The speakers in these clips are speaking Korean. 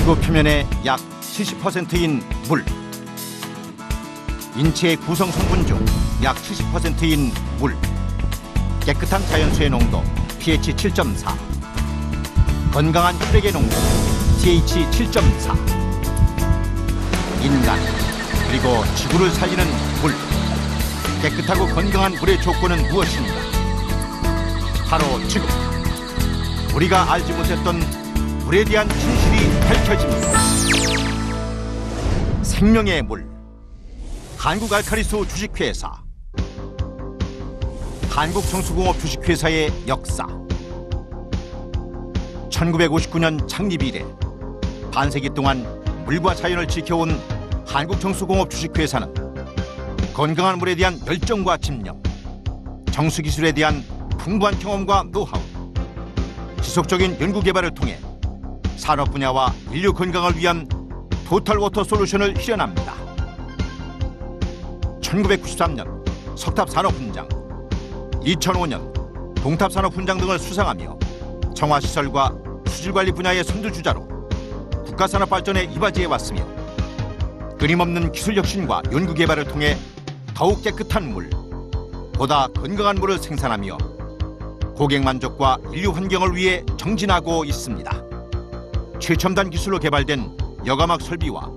지구 표면의 약 70%인 물. 인체의 구성 성분 중 약 70%인 물. 깨끗한 자연수의 농도 pH 7.4. 건강한 혈액의 농도 pH 7.4. 인간 그리고 지구를 살리는 물. 깨끗하고 건강한 물의 조건은 무엇인가? 바로 지금 우리가 알지 못했던 물에 대한 진실이 밝혀집니다. 생명의 물. 한국 알카리수 주식회사. 한국정수공업 주식회사의 역사. 1959년 창립 이래 반세기 동안 물과 자연을 지켜온 한국정수공업 주식회사는 건강한 물에 대한 열정과 집념, 정수기술에 대한 풍부한 경험과 노하우, 지속적인 연구개발을 통해 산업 분야와 인류 건강을 위한 토탈 워터 솔루션을 실현합니다. 1993년 석탑산업훈장, 2005년 동탑산업훈장 등을 수상하며 정화시설과 수질관리 분야의 선두주자로 국가산업발전에 이바지해 왔으며 끊임없는 기술 혁신과 연구개발을 통해 더욱 깨끗한 물, 보다 건강한 물을 생산하며 고객 만족과 인류 환경을 위해 정진하고 있습니다. 최첨단 기술로 개발된 여가막 설비와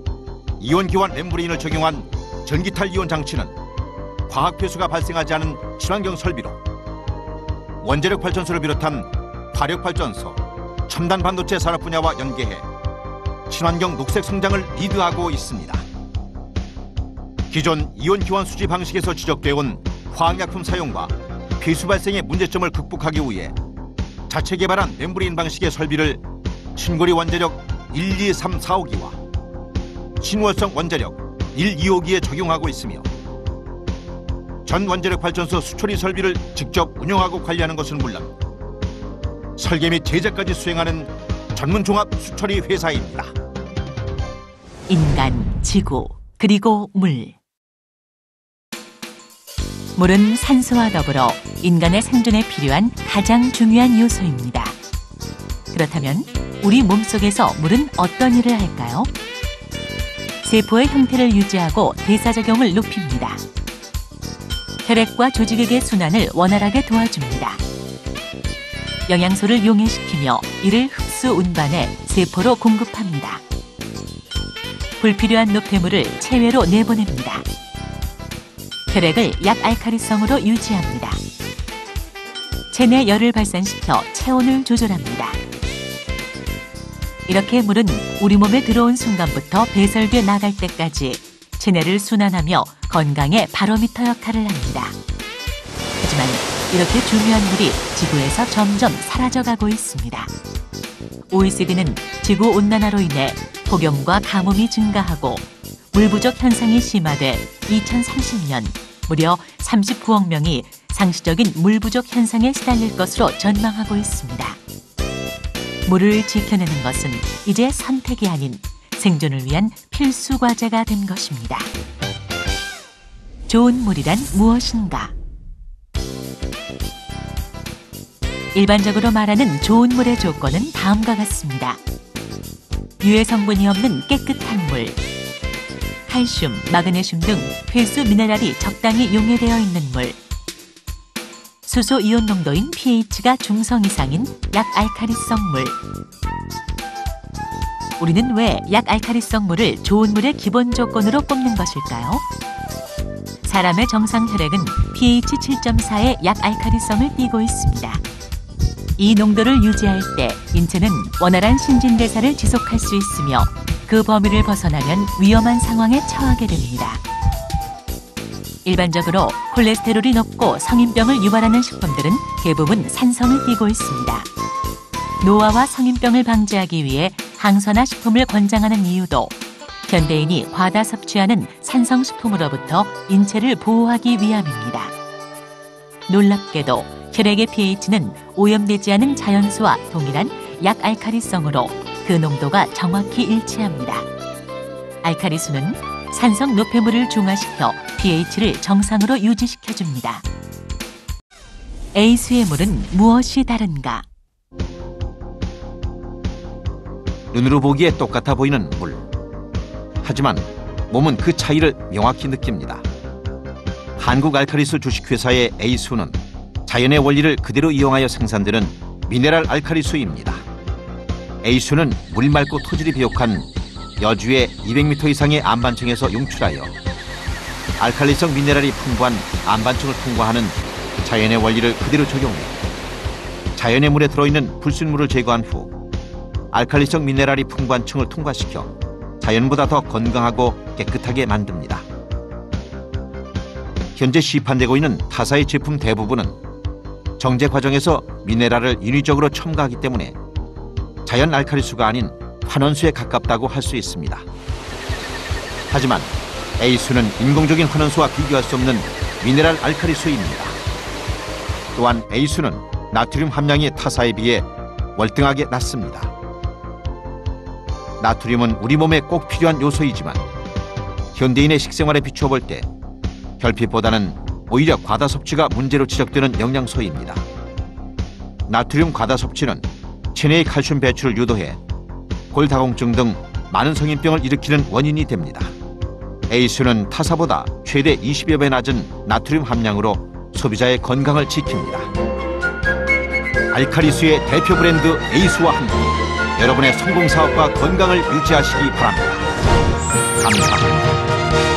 이온 기환 멤브레인을 적용한 전기탈 이온 장치는 과학 폐수가 발생하지 않은 친환경 설비로 원자력 발전소를 비롯한 화력 발전소, 첨단 반도체 산업 분야와 연계해 친환경 녹색 성장을 리드하고 있습니다. 기존 이온 기환 수지 방식에서 지적되어 온 화학약품 사용과 폐수 발생의 문제점을 극복하기 위해 자체 개발한 멤브레인 방식의 설비를 신고리 원자력 1, 2, 3, 4, 5기와 신월성 원자력 1, 2, 5기에 적용하고 있으며 전 원자력 발전소 수처리 설비를 직접 운영하고 관리하는 것은 물론 설계 및 제작까지 수행하는 전문 종합 수처리 회사입니다. 인간, 지구, 그리고 물. 물은 산소와 더불어 인간의 생존에 필요한 가장 중요한 요소입니다. 그렇다면 우리 몸속에서 물은 어떤 일을 할까요? 세포의 형태를 유지하고 대사작용을 높입니다. 혈액과 조직액의 순환을 원활하게 도와줍니다. 영양소를 용해시키며 이를 흡수 운반해 세포로 공급합니다. 불필요한 노폐물을 체외로 내보냅니다. 혈액을 약알칼리성으로 유지합니다. 체내 열을 발산시켜 체온을 조절합니다. 이렇게 물은 우리 몸에 들어온 순간부터 배설돼 나갈 때까지 체내를 순환하며 건강의 바로미터 역할을 합니다. 하지만 이렇게 중요한 물이 지구에서 점점 사라져가고 있습니다. OECD는 지구 온난화로 인해 폭염과 가뭄이 증가하고 물 부족 현상이 심화돼 2030년 무려 39억 명이 상시적인 물 부족 현상에 시달릴 것으로 전망하고 있습니다. 물을 지켜내는 것은 이제 선택이 아닌 생존을 위한 필수 과제가 된 것입니다. 좋은 물이란 무엇인가? 일반적으로 말하는 좋은 물의 조건은 다음과 같습니다. 유해 성분이 없는 깨끗한 물, 칼슘, 마그네슘 등 필수 미네랄이 적당히 용해되어 있는 물, 수소 이온 농도인 pH가 중성 이상인 약알칼리성 물. 우리는 왜 약알칼리성 물을 좋은 물의 기본 조건으로 꼽는 것일까요? 사람의 정상 혈액은 pH 7.4의 약알칼리성을 띠고 있습니다. 이 농도를 유지할 때 인체는 원활한 신진대사를 지속할 수 있으며 그 범위를 벗어나면 위험한 상황에 처하게 됩니다. 일반적으로 콜레스테롤이 높고 성인병을 유발하는 식품들은 대부분 산성을 띠고 있습니다. 노화와 성인병을 방지하기 위해 항산화 식품을 권장하는 이유도 현대인이 과다 섭취하는 산성식품으로부터 인체를 보호하기 위함입니다. 놀랍게도 혈액의 pH는 오염되지 않은 자연수와 동일한 약알칼리성으로 그 농도가 정확히 일치합니다. 알칼리수는 산성 노폐물을 중화시켜 pH를 정상으로 유지시켜줍니다. A수의 물은 무엇이 다른가? 눈으로 보기에 똑같아 보이는 물. 하지만 몸은 그 차이를 명확히 느낍니다. 한국 알카리수 주식회사의 A수는 자연의 원리를 그대로 이용하여 생산되는 미네랄 알카리수입니다. A수는 물 맑고 토질이 비옥한 여주의 200m 이상의 안반층에서 용출하여 알칼리성 미네랄이 풍부한 안반층을 통과하는 자연의 원리를 그대로 적용해 자연의 물에 들어있는 불순물을 제거한 후 알칼리성 미네랄이 풍부한 층을 통과시켜 자연보다 더 건강하고 깨끗하게 만듭니다. 현재 시판되고 있는 타사의 제품 대부분은 정제 과정에서 미네랄을 인위적으로 첨가하기 때문에 자연 알칼리수가 아닌 환원수에 가깝다고 할 수 있습니다. 하지만 A수는 인공적인 환원수와 비교할 수 없는 미네랄 알칼리수입니다. 또한 A수는 나트륨 함량이 타사에 비해 월등하게 낮습니다. 나트륨은 우리 몸에 꼭 필요한 요소이지만 현대인의 식생활에 비추어 볼 때 결핍보다는 오히려 과다 섭취가 문제로 지적되는 영양소입니다. 나트륨 과다 섭취는 체내의 칼슘 배출을 유도해 골다공증 등 많은 성인병을 일으키는 원인이 됩니다. A수는 타사보다 최대 20여 배 낮은 나트륨 함량으로 소비자의 건강을 지킵니다. 알카리수의 대표 브랜드 A수와 함께 여러분의 성공 사업과 건강을 유지하시기 바랍니다. 감사합니다.